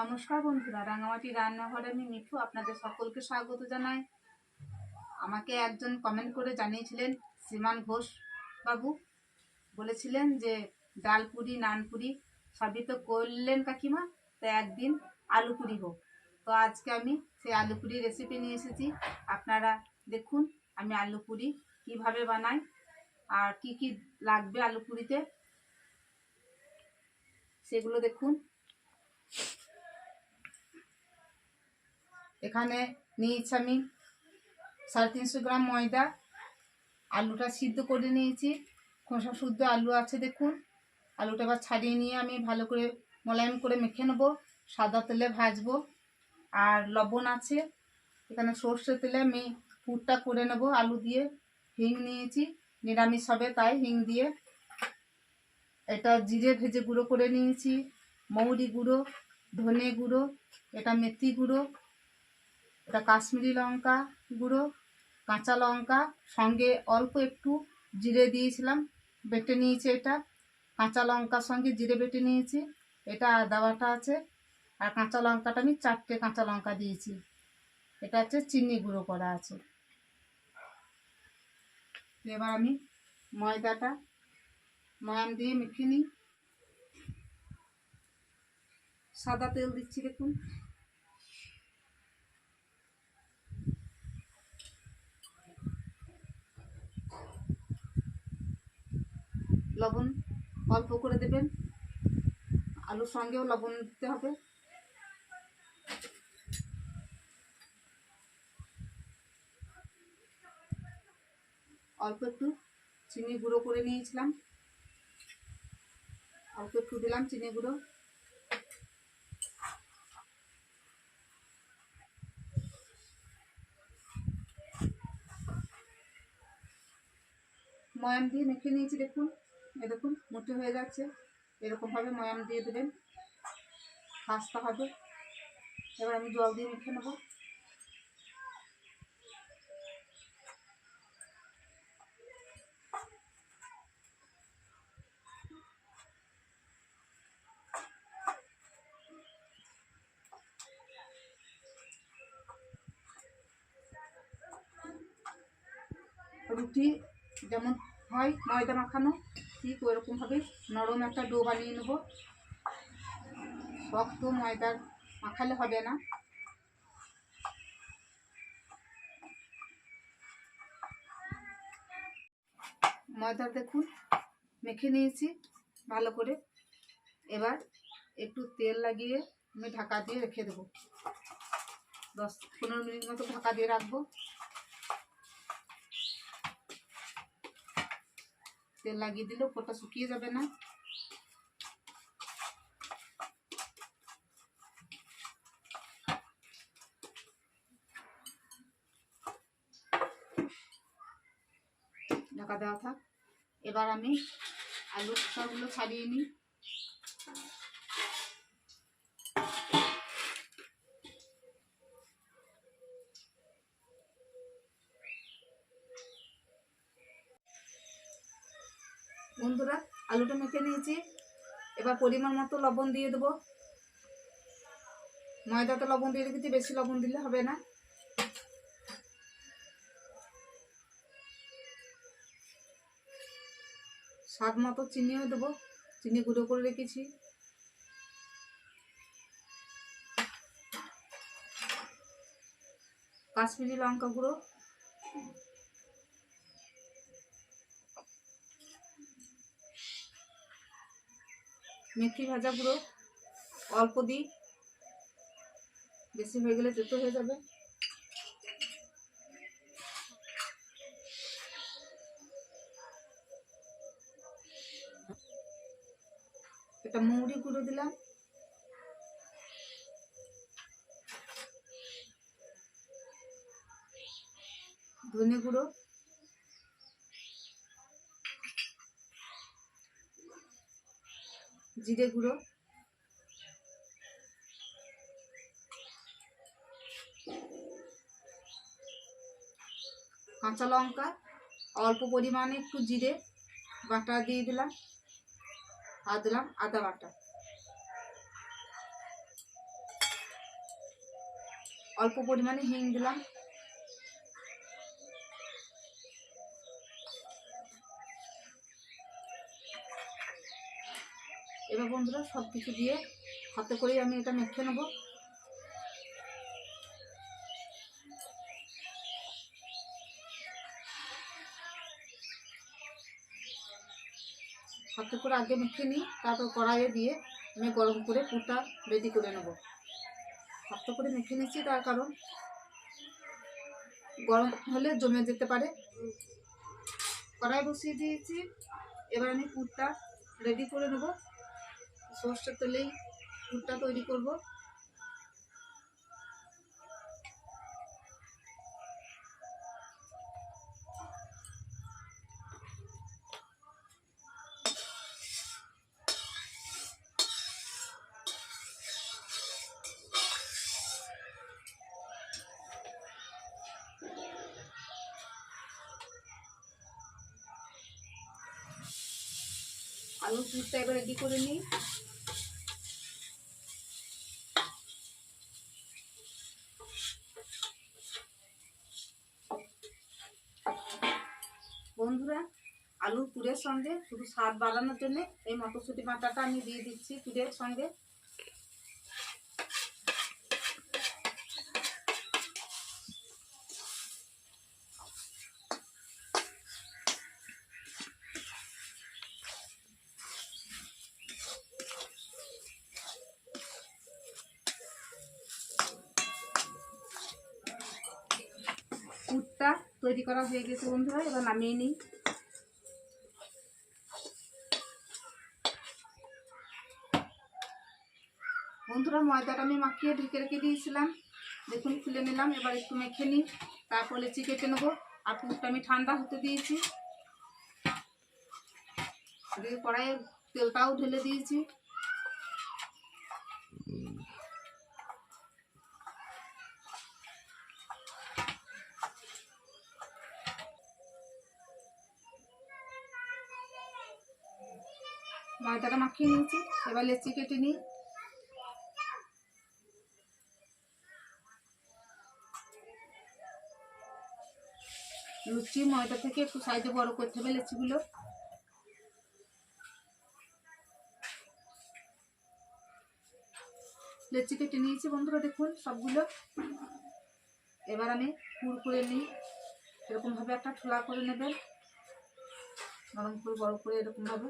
নমস্কার বন্ধুরা, রাঙামাটি রান্নাঘরে আমি মিঠু আপনাদের সকলকে স্বাগত জানাই। আমাকে একজন কমেন্ট করে জানিয়েছিলেন, শ্রীমান ঘোষ বাবু বলেছিলেন যে ডাল পুরি, নান পুরি সবই তো করলেন কাকিমা, তো একদিন আলু পুরি হোক। তো আজকে আমি সেই আলু পুরি রেসিপি নিয়ে এসেছি। আপনারা দেখুন আমি আলু পুরি কীভাবে বানাই আর কি কি লাগবে আলু পুরিতে। সেগুলো দেখুন। এখানে নিয়েছি আমি সাড়ে তিনশো গ্রাম ময়দা। আলুটা সিদ্ধ করে নিয়েছি। খোসা শুদ্ধ আলু আছে দেখুন। আলুটা এবার ছাড়িয়ে নিয়ে আমি ভালো করে মোলায়েম করে মেখে নেব। সাদা তেলে ভাজবো। আর লবণ আছে। এখানে সর্ষে তেলে আমি পুরটা করে নেব আলু দিয়ে। হিং নিয়েছি। নিরামিষ হবে তাই হিং দিয়ে। এটা জিরে ভেজে গুঁড়ো করে নিয়েছি। মৌরি গুঁড়ো, ধনে গুঁড়ো, এটা মেথি গুঁড়ো। এটা কাশ্মীরি লঙ্কা গুঁড়ো, কাঁচা লঙ্কা, সঙ্গে অল্প একটু জিরে দিয়েছিলাম, বেটে নিয়েছি এটা। কাঁচা লঙ্কার সঙ্গে জিরে বেটে নিয়েছি, এটা বাটা আছে। আর কাঁচা লঙ্কাটা আমি চারটে কাঁচা লঙ্কা দিয়েছি। এটা হচ্ছে চিনি গুঁড়ো করা আছে। এবার আমি ময়দাটা ময়াম দিয়ে মেখে নিই। সাদা তেল দিচ্ছি দেখুন। লবণ অল্প করে দেবেন। আলুর সঙ্গেও লবণ দিতে হবে। অল্প একটু চিনি গুঁড়ো করে নিয়েছিলাম। অল্প একটু দিলাম চিনি গুঁড়ো। ময়াম দিয়ে মেখে নিয়েছি দেখুন। এ দেখুন মুঠো হয়ে যাচ্ছে। এরকমভাবে ময়াম দিয়ে দেবেন। খাস্তা হবে। এবার আমি জল দিয়ে মেখে নেব। রুটি যেমন হয়, ময়দা মাখানো। ঠিক ওইরকমভাবে নরম একটা ডো বানিয়ে নেব। শক্ত ময়দার মাখালে হবে না। ময়দা দেখুন, মেখে নিয়েছি ভালো করে। এবার একটু তেল লাগিয়ে আমি ঢাকা দিয়ে রেখে দেবো। দশ পনেরো মিনিট মতো ঢাকা দিয়ে রাখব। তেল লাগিয়ে দিলেও পোটা শুকিয়ে যাবে না। ঢাকা দেওয়া থাক। এবার আমি আলু সবগুলো ছাড়িয়ে নিই। বন্ধুরা, আলুটা মেখে নিয়েছি। এবার পরিমাণ মতো লবণ দিয়ে দেবো। ময়দাতে লবণ দিয়ে রেখেছি, বেশি লবণ দিলে হবে না। স্বাদ মতো চিনিও দেবো, চিনি গুঁড়ো করে রেখেছি। কাশ্মীরি লঙ্কা গুঁড়ো। মেথি ভাজা গুঁড়ো, অল্প দিই। বেশি হয়ে গেলে তেতো হয়ে যাবে। এটা মৌরি গুঁড়ো দিলাম। ধনে গুঁড়ো। জিরে গুঁড়ো। কাঁচা লঙ্কা, অল্প পরিমাণে একটু জিরে বাটা দিয়ে দিলাম, আর দিলাম আদা বাটা। অল্প পরিমাণে হিং দিলাম এবার বন্ধুরা সব কিছু দিয়ে হাতে করেই আমি এটা মেখে নেব। হাতে করে আগে মেখে নিই, তারপর কড়াইয়ে দিয়ে আমি গরম করে পুরটা রেডি করে নেব। হাতে করে মেখে নিচ্ছি তার কারণ গরম হলে জমে যেতে পারে। কড়াই বসিয়ে দিয়েছি, এবার আমি পুরটা রেডি করে নেব। সর্ষের তেলেই পুরটা তৈরি করব। আলু পুরটা এবার রেডি করে নিই। বন্ধুরা, আলু পুরের সঙ্গে শুধু স্বাদ বাড়ানোর জন্য এই মটরশুঁটি বাটাটা আমি দিয়ে দিচ্ছি পুরের সঙ্গে। পুরটা তৈরি করা হয়ে গেছে বন্ধুরা, এবার নামিয়ে নিই। বন্ধুরা, ময়দাটা আমি মাখিয়ে ঢেকে রেখে দিয়েছিলাম। দেখুন, খুলে নিলাম, এবার একটু মেখে নিই। তারপর লেচি কেটে নেব। আর পুরটা আমি ঠান্ডা হতে দিয়েছি। দিয়ে তেলটাও ঢেলে দিয়েছি। ময়দাটা মাখিয়ে নিয়েছি। এবার লেচি কেটে নিই। লুচি, ময়দা থেকে একটু সাইজে বড় করতে হবে লেচিগুলো। লেচি কেটে নিয়েছি বন্ধুরা, দেখুন সবগুলো। এবার আমি পুর করে নিই। এরকমভাবে একটা ঠোলা করে নেবেন। নরম করে, বড় করে এরকমভাবে।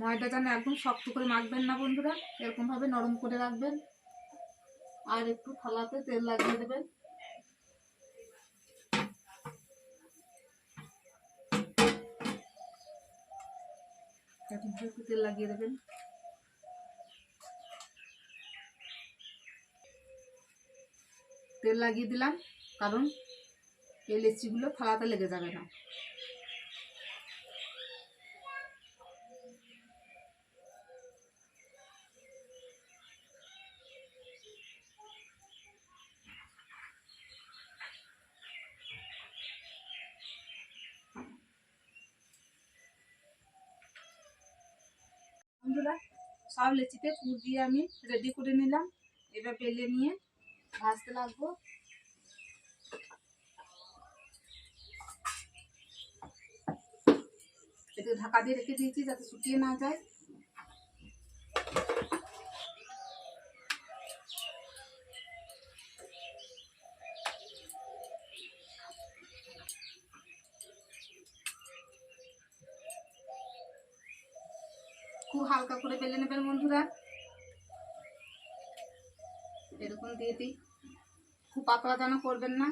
ময়দা যেন একদম শক্ত করে মাখবেন না বন্ধুরা, এরকমভাবে নরম করে রাখবেন। আর একটু থালাতে তেল লাগিয়ে দেবেন। তেল লাগিয়ে দেবেন। তেল লাগিয়ে দিলাম, কারণ এই লেচিগুলো থালাতে লেগে যাবে না বন্ধুরা সব লেচিতে পুর দিয়ে আমি রেডি করে নিলাম। এবার বেলে নিয়ে ভাজতে লাগবো। একটু ঢাকা দিয়ে রেখে দিয়েছি যাতে শুকিয়ে না যায়। নেবেন বন্ধুরা। এরকম দিয়ে দিই। খুব পাতলা যেন করবেন না।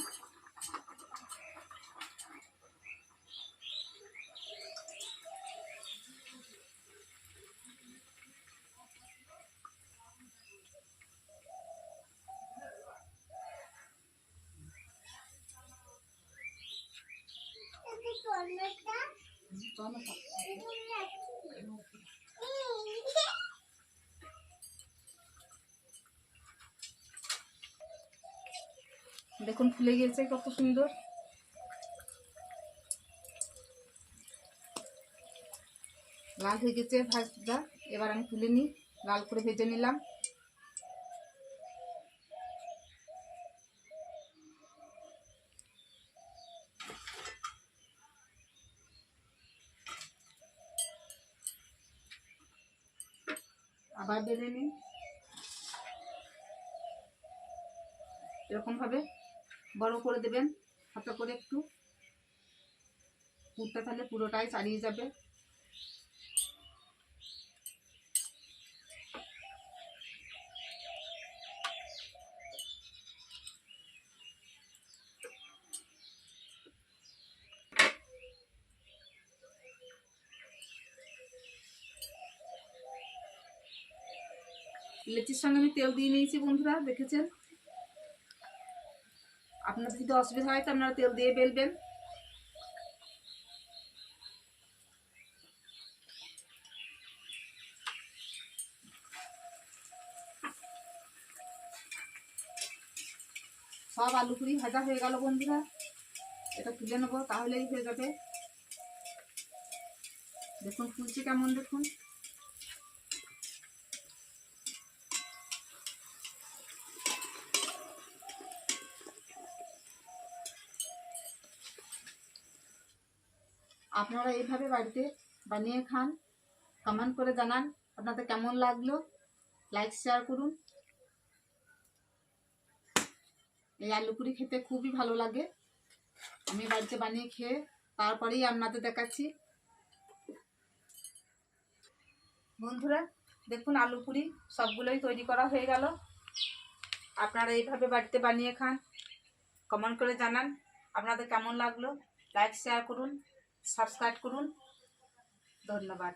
দেখুন ফুলে গেছে কত সুন্দর। লাল হয়ে গেছে ভাজটা। এবার আমি তুলে নিই, লাল করে ভেজে নিলাম। আবার বেলে নিই। এরকম ভাবে বড় করে দেবেন, হাতে করে একটু। পুরটা তাহলে পুরোটাই চালিয়ে যাবে। লেচির সঙ্গে আমি তেল দিয়ে নিয়েছি বন্ধুরা, দেখেছেন? আপনাদের যদি অসুবিধা হয় তো আপনারা তেল দিয়ে বেলবেন। সব আলু পুরি ভাজা হয়ে গেল বন্ধুরা। এটা তুলে নেব, তাহলেই হয়ে যাবে। দেখুন, ফুলছে কেমন, দেখুন। আপনারা এইভাবে বাড়িতে বানিয়ে খান, কমেন্ট করে জানান আপনাদের কেমন লাগল। লাইক শেয়ার করুন। এই আলু পুরি খেতে খুবই ভালো লাগে। আমি বাড়িতে বানিয়ে খেয়ে তারপরেই আপনাদের দেখাচ্ছি। বন্ধুরা, দেখুন আলু পুরি সবগুলোই তৈরি করা হয়ে গেল। আপনারা এইভাবে বাড়িতে বানিয়ে খান, কমেন্ট করে জানান আপনাদের কেমন লাগল। লাইক শেয়ার করুন। সাবস্ক্রাইব করুন ধন্যবাদ